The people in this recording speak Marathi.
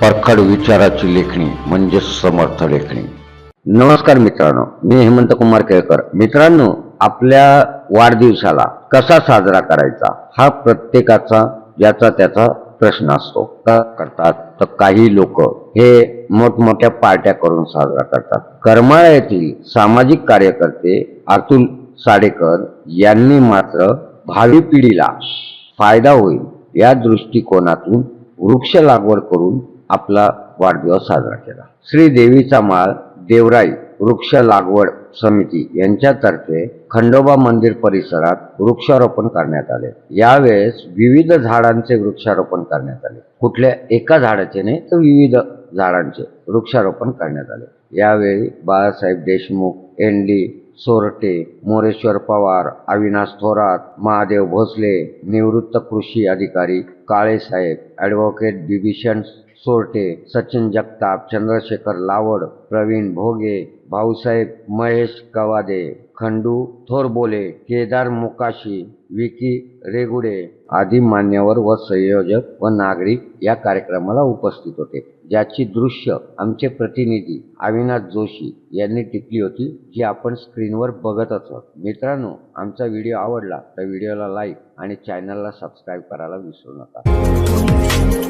परखड विचाराची लेखणी म्हणजे समर्थ लेखणी. नमस्कार मित्रांनो मी हेमंत कुमार केळकर. मित्रांनो आपल्या वाढदिवसाला कसा साजरा करायचा हा प्रत्येकाचा ज्याचा त्याचा प्रश्न असतो. का करतात? तर काही लोक हे मोठमोठ्या पार्ट्या करून साजरा करतात. करमाळा येथील सामाजिक कार्यकर्ते अतुल साडेकर यांनी मात्र भावी पिढीला फायदा होईल या दृष्टिकोनातून वृक्ष लागवड करून आपला वाढदिवस साजरा केला. श्री देवीचा माळ देवराई वृक्ष लागवड समिती यांच्यातर्फे खंडोबा मंदिर परिसरात वृक्षारोपण करण्यात आले. यावेळेस विविध झाडांचे वृक्षारोपण करण्यात आले. कुठल्या एका झाडाचे नाही तर विविध झाडांचे वृक्षारोपण करण्यात आले. यावेळी बाळासाहेब देशमुख एन डी सोरटे मोरेश्वर पवार अविनाश थोरात महादेव भोसले निवृत्त कृषी अधिकारी काळेसाहेब ॲडव्होकेट बिभीषण सोरटे सचिन जगताप चंद्रशेखर लावड प्रवीण भोगे भाऊसाहेब महेश कवादे खंडू थोरबोले केदार मुकाशी विकी रेगुडे आदी मान्यवर व संयोजक व नागरिक या कार्यक्रमाला उपस्थित होते. ज्याची दृश्य आमचे प्रतिनिधी अविनाश जोशी यांनी टिपली होती जी आपण स्क्रीनवर बघतच आहोत. मित्रांनो आमचा व्हिडिओ आवडला तर व्हिडिओला लाईक आणि चॅनलला सबस्क्राईब करायला विसरू नका.